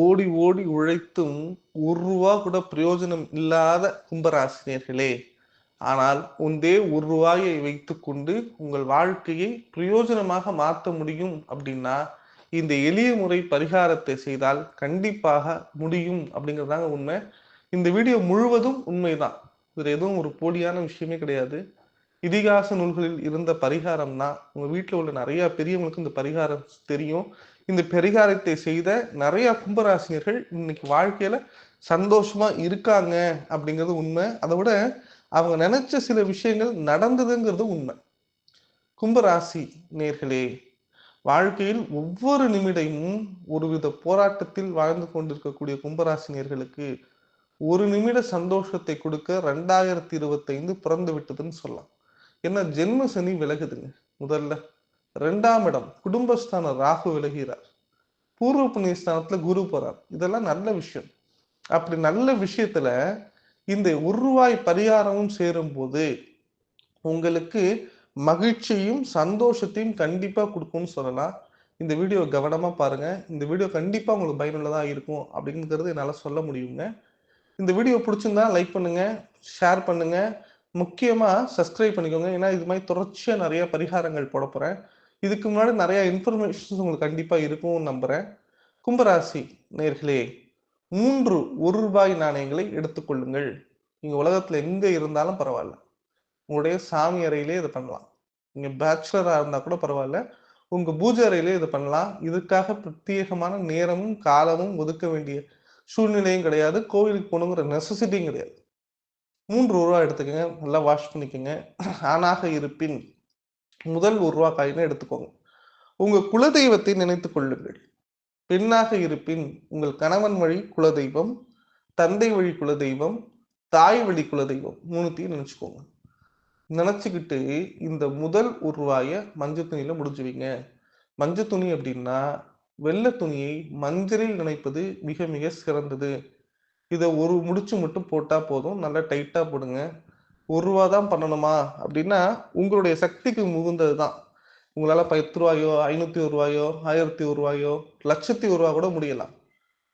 ஓடி ஓடி உழைத்தும் ஒரு ரூபா கூட பிரயோஜனம் இல்லாத கும்பராசினியர்களே. ஆனால் உந்தே ஒரு ரூபாயை வைத்துக்கொண்டு உங்கள் வாழ்க்கையை பிரயோஜனமாக மாற்ற முடியும் அப்படின்னா இந்த எளிய முறை பரிகாரத்தை செய்தால் கண்டிப்பாக முடியும் அப்படிங்கிறதாங்க உண்மை. இந்த வீடியோ முழுவதும் உண்மைதான். இதில் எதுவும் ஒரு போலியான விஷயமே கிடையாது. இதிகாச நூல்களில் இருந்த பரிகாரம் தான் உங்கள் வீட்டில் உள்ள நிறைய பெரியவங்களுக்கு இந்த பரிகாரம் தெரியும். இந்த பரிகாரத்தை செய்த நிறைய கும்பராசினியர்கள் இன்னைக்கு வாழ்க்கையில சந்தோஷமா இருக்காங்க அப்படிங்கிறது உண்மை. அதை விட அவங்க நினைச்ச சில விஷயங்கள் நடந்ததுங்கிறது உண்மை. கும்பராசி நேர்களே வாழ்க்கையில் ஒவ்வொரு நிமிடமும் ஒருவித போராட்டத்தில் வாழ்ந்து கொண்டிருக்கக்கூடிய கும்பராசினியர்களுக்கு ஒரு நிமிட சந்தோஷத்தை கொடுக்க ரெண்டாயிரத்தி இருபத்தைந்து பிறந்து விட்டதுன்னு சொல்லலாம். ஏன்னா ஜென்ம சனி விலகுதுங்க முதல்ல. ரெண்டாம் இடம் குடும்பஸ்தான ராகு விலகிறார். பூர்வ புண்ணியஸ்தானத்துல குரு போறார். இதெல்லாம் நல்ல விஷயம். அப்படி நல்ல விஷயத்துல இந்த ஒரு ரூபாய் பரிகாரமும் சேரும் போது உங்களுக்கு மகிழ்ச்சியும் சந்தோஷத்தையும் கண்டிப்பா கொடுக்கும்னு சொல்லலாம். இந்த வீடியோ கவனமா பாருங்க. இந்த வீடியோ கண்டிப்பா உங்களுக்கு பயனுள்ளதா இருக்கும் அப்படிங்கிறது என்னால சொல்ல முடியுங்க. இந்த வீடியோ பிடிச்சிருந்தா லைக் பண்ணுங்க ஷேர் பண்ணுங்க. முக்கியமா சப்ஸ்கிரைப் பண்ணிக்கோங்க. ஏன்னா இது மாதிரி தொடர்ச்சியா நிறைய பரிகாரங்கள் போட போறேன். இதுக்கு முன்னாடி நிறைய இன்ஃபர்மேஷன்ஸ் உங்களுக்கு கண்டிப்பா இருக்கும்னு நம்புறேன். கும்பராசி நேர்களே மூன்று ஒரு ரூபாய் நாணயங்களை எடுத்துக்கொள்ளுங்கள் நீங்க உலகத்துல எங்க இருந்தாலும் பரவாயில்ல. உங்களுடைய சாமி அறையிலே இதை பண்ணலாம். நீங்க பேச்சுலரா இருந்தா கூட பரவாயில்ல. உங்க பூஜை அறையிலே இதை பண்ணலாம். இதுக்காக பிரத்யேகமான நேரமும் காலமும் ஒதுக்க வேண்டிய சூழ்நிலையும் கிடையாது. கோவிலுக்கு போகணுங்கிற நெசசிட்டியும் கிடையாது. மூன்று ரூபா எடுத்துக்கோங்க. நல்லா வாஷ் பண்ணிக்கோங்க. ஆணாக இருப்பின் முதல் உருவா காயினை எடுத்துக்கோங்க. உங்கள் குலதெய்வத்தை நினைத்து கொள்ளுங்கள். பெண்ணாக இருப்பின் உங்கள் கணவன் வழி குலதெய்வம் தந்தை வழி குலதெய்வம் தாய் வழி குலதெய்வம் மூணுத்தையும் நினச்சிக்கோங்க. நினச்சிக்கிட்டு இந்த முதல் உருவாயை மஞ்சள் துணியில் முடிஞ்சுவீங்க மஞ்சள் துணி அப்படின்னா வெள்ளை துணியை மஞ்சளில் நினைப்பது மிக மிக சிறந்தது. இதை ஒரு முடிச்சு மட்டும் போட்டால் போதும். நல்லா டைட்டாக போடுங்க. ஒரு ரூபா தான் பண்ணணுமா? அப்படின்னா உங்களுடைய சக்திக்கு முகுந்தது தான். உங்களால் பத்து ரூபாயோ ஐநூற்றி ஒரு ரூபாயோ ஆயிரத்தி ஒரு ரூபாயோ லட்சத்தி ஒரு ரூபா கூட முடியலாம்.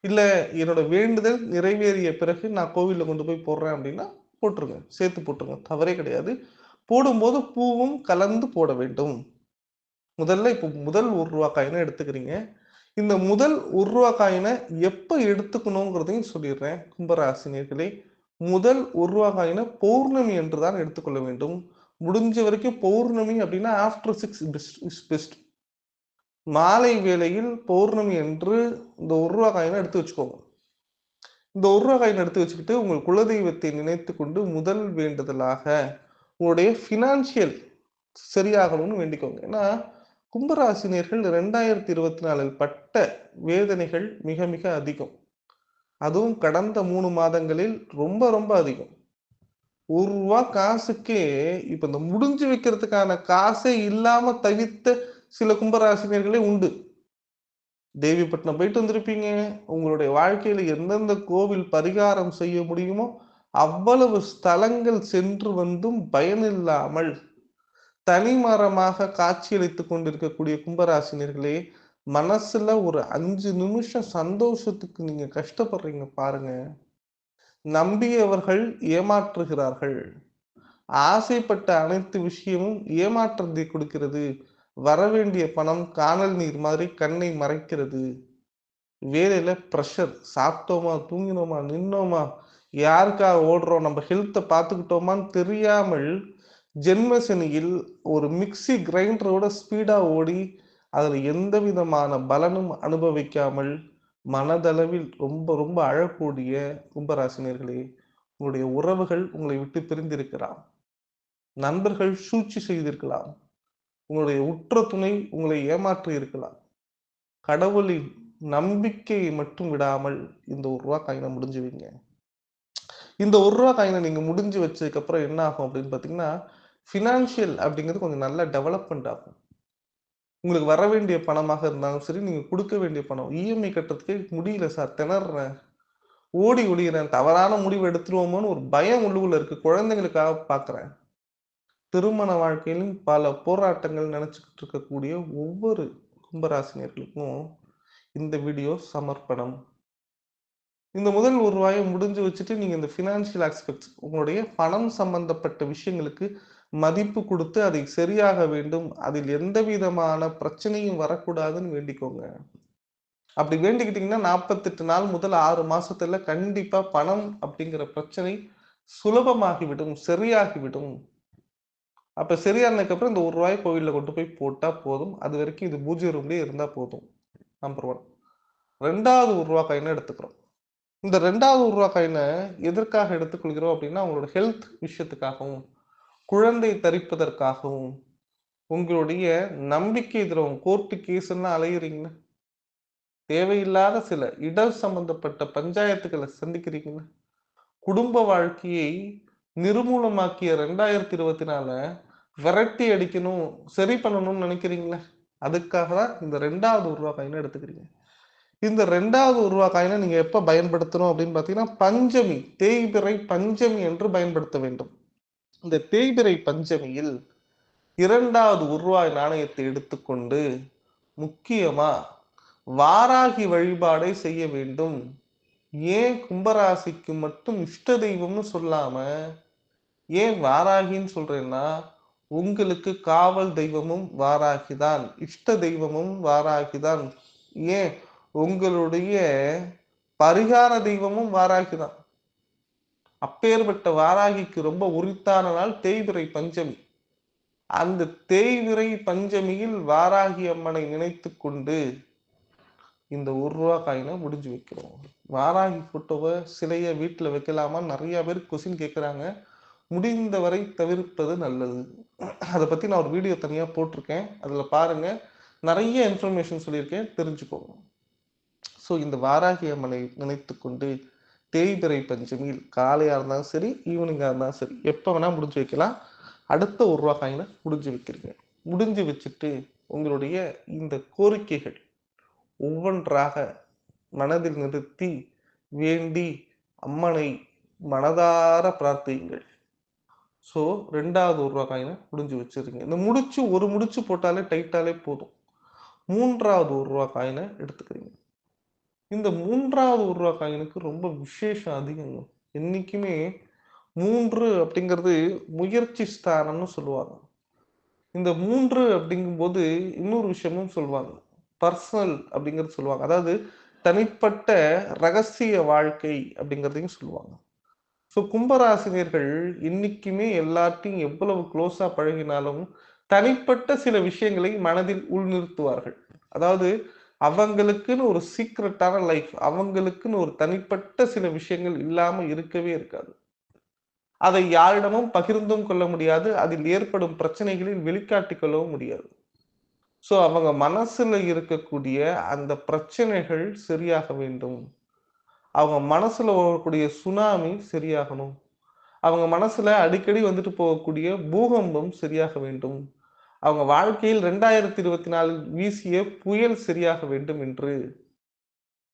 இல்லை என்னோட வேண்டுதல் நிறைவேறிய பிறகு நான் கோவிலில் கொண்டு போய் போடுறேன் அப்படின்னா போட்டுருங்க. சேர்த்து போட்டுருங்க. தவறே கிடையாது. போடும்போது பூவும் கலந்து போட வேண்டும். முதல்ல இப்போ முதல் ஒரு ரூபா காயினை எடுத்துக்கிறீங்க. இந்த முதல் ஒரு ரூபா காயினை எப்போ எடுத்துக்கணுங்கிறதையும் சொல்லிடுறேன். கும்பராசினியர்களே முதல் ஒரு ரூபா காயினை பௌர்ணமி என்று தான் எடுத்துக்கொள்ள வேண்டும். முடிஞ்ச வரைக்கும் பௌர்ணமி அப்படின்னா ஆஃப்டர் சிக்ஸ் பெஸ்ட் பெஸ்ட் மாலை வேளையில் பௌர்ணமி என்று இந்த ஒரு ரூபா காயினை எடுத்து வச்சுக்கோங்க. இந்த ஒரு ரூபா காயின் எடுத்து வச்சுக்கிட்டு உங்கள் குலதெய்வத்தை நினைத்து கொண்டு முதல் வேண்டுதலாக உங்களுடைய ஃபினான்ஷியல் சரியாகணும்னு வேண்டிக்கோங்க. ஏன்னா கும்பராசினியர்கள் ரெண்டாயிரத்தி இருபத்தி நாலில் பட்ட வேதனைகள் மிக மிக அதிகம். அதுவும் கடந்த மூணு மாதங்களில் ரொம்ப ரொம்ப அதிகம். ஒரு ரூபா காசுக்கே இப்ப இந்த முடிஞ்சு வைக்கிறதுக்கான காசே இல்லாம தவித்த சில கும்பராசினியர்களே உண்டு. தேவிப்பட்டினம் போயிட்டு வந்திருப்பீங்க. உங்களுடைய வாழ்க்கையில எந்தெந்த கோவில் பரிகாரம் செய்ய முடியுமோ அவ்வளவு ஸ்தலங்கள் சென்று வந்தும் பயனில்லாமல் தனிமரமாக காட்சியளித்துக் கொண்டிருக்கக்கூடிய கும்பராசினியர்களே மனசுல ஒரு அஞ்சு நிமிஷம் சந்தோஷத்துக்கு நீங்க கஷ்டப்படுறீங்க பாருங்க. நம்பியவர்கள் ஏமாற்றுகிறார்கள். ஆசைப்பட்ட அனைத்து விஷயமும் ஏமாற்றத்தை கொடுக்கிறது. வரவேண்டிய பணம் காணல் நீர் மாதிரி கண்ணை மறைக்கிறது. வேலையில ப்ரெஷர் சாப்பிட்டோமா தூங்கினோமா நின்னோமா யாருக்காக ஓடுறோம் நம்ம ஹெல்த்தை பார்த்துக்கிட்டோமான்னு தெரியாமல் ஜென்மசனியில் ஒரு மிக்சி கிரைண்டரோட ஸ்பீடாக ஓடி அதில் எந்த விதமான பலனும் அனுபவிக்காமல் மனதளவில் ரொம்ப ரொம்ப அழக்கூடிய கும்பராசினியர்களே உங்களுடைய உறவுகள் உங்களை விட்டு பிரிந்திருக்கலாம். நண்பர்கள் சூழ்ச்சி செய்திருக்கலாம். உங்களுடைய உற்ற துணை உங்களை ஏமாற்றி இருக்கலாம். கடவுளின் நம்பிக்கையை மட்டும் விடாமல் இந்த ஒரு ரூபா காயினை முடிஞ்சு வைங்க இந்த ஒரு ரூபா காயினை நீங்க முடிஞ்சு வச்சதுக்கு அப்புறம் என்ன ஆகும் அப்படின்னு பாத்தீங்கன்னா ஃபினான்ஷியல் அப்படிங்கிறது கொஞ்சம் நல்லா டெவலப்மெண்ட் ஆகும். உங்களுக்கு வர வேண்டிய பணமாக இருந்தாலும் சரி நீங்க கொடுக்க வேண்டிய பணம் இஎம்ஐ கட்டுறதுக்கே முடியல சார் திணறேன். ஓடி ஒளிகிறேன் தவறான முடிவு எடுத்துருவோமோன்னு ஒரு பயம் உள்ளுக்குள்ள இருக்கு. குழந்தைங்களுக்காக பாக்குறேன். திருமண வாழ்க்கையிலும் பல போராட்டங்கள் நினைச்சுக்கிட்டு இருக்கக்கூடிய ஒவ்வொரு கும்பராசினியர்களுக்கும் இந்த வீடியோ சமர்ப்பணம். இந்த முதல் ஒரு ரூபாயை முடிஞ்சு வச்சுட்டு நீங்க இந்த ஃபினான்ஷியல் ஆஸ்பெக்ட்ஸ் உங்களுடைய பணம் சம்பந்தப்பட்ட விஷயங்களுக்கு மதிப்பு கொடுத்து அதை சரியாக வேண்டும். அதில் எந்த விதமான பிரச்சனையும் வரக்கூடாதுன்னு வேண்டிக்கோங்க. அப்படி வேண்டிக்கிட்டீங்கன்னா நாற்பத்தெட்டு நாள் முதல் ஆறு மாசத்துல கண்டிப்பா பணம் அப்படிங்கிற பிரச்சனை சுலபமாகிவிடும் சரியாகிவிடும். அப்ப சரியானதுக்கு அப்புறம் இந்த ஒரு ரூபாய் கோவில்ல கொண்டு போய் போட்டா போதும். அது வரைக்கும் இது பூஜ்ய ரூம்லயே இருந்தா போதும். நம்பர் ஒன் ரெண்டாவது ஒரு ரூபா காயினை எடுத்துக்கிறோம். இந்த ரெண்டாவது ஒரு ரூபா காயினை எதற்காக எடுத்துக்கொள்கிறோம் அப்படின்னா அவங்களோட ஹெல்த் விஷயத்துக்காகவும் குழந்தை தரிப்பதற்காகவும் உங்களுடைய நம்பிக்கை திரவம் கோர்ட்டு கேஸ் எல்லாம் தேவையில்லாத சில இடர் சம்பந்தப்பட்ட பஞ்சாயத்துக்களை சந்திக்கிறீங்களா குடும்ப வாழ்க்கையை நிர்மூலமாக்கிய ரெண்டாயிரத்தி இருபத்தி நால விரட்டி அடிக்கணும் சரி பண்ணணும்னு நினைக்கிறீங்களா? அதுக்காக தான் இந்த ரெண்டாவது உருவா காயினை எடுத்துக்கிறீங்க. இந்த ரெண்டாவது உருவா காயினை நீங்கள் எப்போ பயன்படுத்தணும் அப்படின்னு பார்த்தீங்கன்னா பஞ்சமி தேய்பிறை பஞ்சமி என்று பயன்படுத்த வேண்டும். இந்த தேய்பிரை பஞ்சமியில் இரண்டாவது உருவாய் நாணயத்தை எடுத்துக்கொண்டு முக்கியமா வாராகி வழிபாடை செய்ய வேண்டும். ஏன் கும்பராசிக்கு மட்டும் இஷ்ட தெய்வம்னு சொல்லாம ஏன் வாராகின்னு சொல்றேன்னா உங்களுக்கு காவல் தெய்வமும் வாராகிதான் இஷ்ட தெய்வமும் வாராகிதான். ஏன்? உங்களுடைய பரிகார தெய்வமும் வாராகிதான். அப்பேற்பட்ட வாராகிக்கு ரொம்ப உரித்தான நாள் தேய்பிறை பஞ்சமி. அந்த தேய்விரை பஞ்சமியில் வாராகி அம்மனை நினைத்து கொண்டு இந்த ஒரு ரூபா காயினை முடிஞ்சு வைக்கிறோம். வாராகி போட்டோவை சிலையை வீட்டில் வைக்கலாமா? நிறைய பேர் கொஸ்டின் கேட்குறாங்க. முடிந்தவரை தவிர்ப்பது நல்லது. அதை பற்றி நான் ஒரு வீடியோ தனியாக போட்டிருக்கேன். அதில் பாருங்கள் நிறைய இன்ஃபர்மேஷன் சொல்லியிருக்கேன். தெரிஞ்சுக்கோங்க. ஸோ இந்த வாராகி அம்மனை நினைத்து கொண்டு தேய்பிறை பஞ்சமியில் காலையாக இருந்தாலும் சரி ஈவினிங்காக இருந்தாலும் சரி எப்போ வேணால் முடிஞ்சு வைக்கலாம். அடுத்த ஒரு ரூபா காயினை முடிஞ்சு வைக்கிறீங்க. முடிஞ்சு வச்சுட்டு உங்களுடைய இந்த கோரிக்கைகள் ஒவ்வொன்றாக மனதில் நிறுத்தி வேண்டி அம்மனை மனதார பிரார்த்தியுங்கள். ஸோ ரெண்டாவது ஒரு ரூபா காயினை முடிஞ்சு வச்சிருங்க இந்த முடிச்சு ஒரு முடிச்சு போட்டாலே டைட்டாலே போதும். மூன்றாவது ஒரு ரூபா காயினை எடுத்துக்கிறீங்க. இந்த மூன்றாவது ஒரு காயினுக்கு ரொம்ப விசேஷம் அதிகங்க. என்றைக்குமே மூன்று அப்படிங்கிறது முயற்சி ஸ்தானம்னு சொல்லுவாங்க. இந்த மூன்று அப்படிங்கும்போது இன்னொரு விஷயமும் சொல்லுவாங்க. பர்சனல் அப்படிங்கிறது சொல்லுவாங்க. அதாவது தனிப்பட்ட ரகசிய வாழ்க்கை அப்படிங்கிறதையும் சொல்லுவாங்க. ஸோ கும்பராசினியர்கள் இன்னைக்குமே எல்லாத்தையும் எவ்வளவு க்ளோஸாக பழகினாலும் தனிப்பட்ட சில விஷயங்களை மனதில் உள்நிறுத்துவார்கள். அதாவது அவங்களுக்குன்னு ஒரு சீக்ரெட்டான லைஃப் அவங்களுக்குன்னு ஒரு தனிப்பட்ட சில விஷயங்கள் இல்லாம இருக்கவே இருக்காது. அதை யாரிடமும் பகிர்ந்தும் கொள்ள முடியாது. அதில் ஏற்படும் பிரச்சனைகளில் வெளிக்காட்டிக் கொள்ளவும் முடியாது. ஸோ அவங்க மனசுல இருக்கக்கூடிய அந்த பிரச்சனைகள் சரியாக வேண்டும். அவங்க மனசுல வரக்கூடிய சுனாமி சரியாகணும். அவங்க மனசுல அடிக்கடி வந்துட்டு போகக்கூடிய பூகம்பம் சரியாக வேண்டும். அவங்க வாழ்க்கையில் ரெண்டாயிரத்தி இருபத்தி நாலில் வீசிய புயல் சரியாக வேண்டும் என்று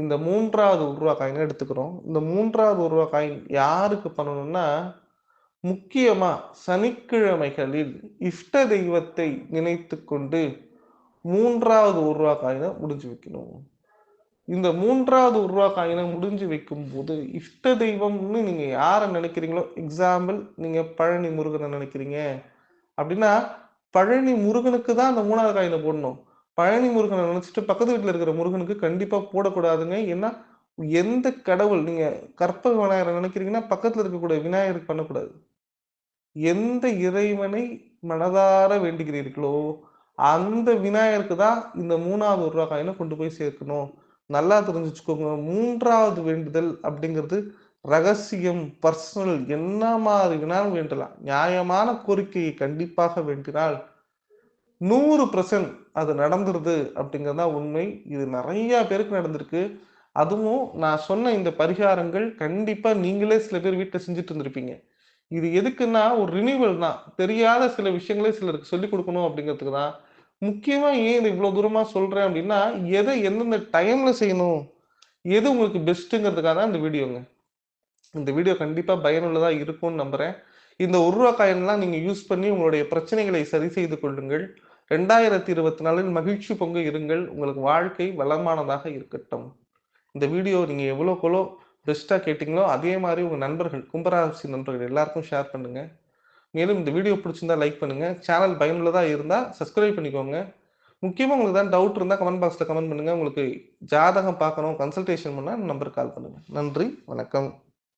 இந்த மூன்றாவது உருவா காயினை எடுத்துக்கிறோம். இந்த மூன்றாவது உருவா காயின் யாருக்கு பண்ணணும்னா முக்கியமா சனிக்கிழமைகளில் இஷ்ட தெய்வத்தை நினைத்து கொண்டு மூன்றாவது உருவா காயினை முடிஞ்சு வைக்கணும். இந்த மூன்றாவது உருவா காயினை முடிஞ்சு வைக்கும் போது இஷ்ட தெய்வம்னு நீங்க யாரை நினைக்கிறீங்களோ எக்ஸாம்பிள் நீங்க பழனி முருகனை நினைக்கிறீங்க. அப்படின்னா பழனி முருகனுக்கு தான் அந்த மூணாவது காயில போடணும். பழனி முருகனை நினைச்சிட்டு பக்கத்து வீட்டில் இருக்கிற முருகனுக்கு கண்டிப்பா போடக்கூடாதுங்க. ஏன்னா எந்த கடவுள் நீங்க கற்பக விநாயகரை நினைக்கிறீங்கன்னா பக்கத்துல இருக்கக்கூடிய விநாயகருக்கு பண்ணக்கூடாது. எந்த இறைவனை மனதார வேண்டுகிறீர்களோ அந்த விநாயகருக்கு தான் இந்த மூணாவது ஒரு ரூபா காயினை கொண்டு போய் சேர்க்கணும். நல்லா தெரிஞ்சு வச்சுக்கோங்க மூன்றாவது வேண்டுதல் அப்படிங்கிறது ரகசியம் பர்சனல் என்ன மாதிரி வேணாலும் வேண்டலாம். நியாயமான கோரிக்கையை கண்டிப்பாக வேண்டினால் நூறு பர்சன்ட் அது நடந்துருது அப்படிங்கிறதா உண்மை. இது நிறைய பேருக்கு நடந்திருக்கு. அதுவும் நான் சொன்ன இந்த பரிகாரங்கள் கண்டிப்பாக நீங்களே சில பேர் வீட்டில் செஞ்சுட்டு இருந்திருப்பீங்க. இது எதுக்குன்னா ஒரு ரினியூவல் தான். தெரியாத சில விஷயங்களே சிலருக்கு சொல்லிக் கொடுக்கணும் அப்படிங்கிறதுக்கு தான். முக்கியமாக ஏன் இது இவ்வளோ தூரமாக சொல்கிறேன் அப்படின்னா எதை எந்தெந்த டைமில் செய்யணும் எது உங்களுக்கு பெஸ்ட்டுங்கிறதுக்காக தான் இந்த வீடியோங்க இந்த வீடியோ கண்டிப்பாக பயனுள்ளதாக இருக்கும்னு நம்புகிறேன் இந்த ஒரு ரூபா காயின்லாம் நீங்கள் யூஸ் பண்ணி உங்களுடைய பிரச்சனைகளை சரி செய்து கொள்ளுங்கள். ரெண்டாயிரத்தி இருபத்தி நாலில் மகிழ்ச்சி பொங்க இருங்கள். உங்களுக்கு வாழ்க்கை வளமானதாக இருக்கட்டும். இந்த வீடியோ நீங்கள் எவ்வளோக்கெவ்வளோ பெஸ்ட்டாக கேட்டிங்களோ அதே மாதிரி உங்கள் நண்பர்கள் கும்பராசி நண்பர்கள் எல்லாருக்கும் ஷேர் பண்ணுங்கள் மேலும் இந்த வீடியோ பிடிச்சிருந்தா லைக் பண்ணுங்கள் சேனல் பயனுள்ளதாக இருந்தால் சப்ஸ்கிரைப் பண்ணிக்கோங்க. முக்கியமாக உங்களுக்கு தான் டவுட் இருந்தால் கமெண்ட் பாக்ஸில் கமெண்ட் பண்ணுங்கள் உங்களுக்கு ஜாதகம் பார்க்கணும் கன்சல்டேஷன் பண்ணால் நம்பருக்கு கால் பண்ணுங்கள் நன்றி வணக்கம்.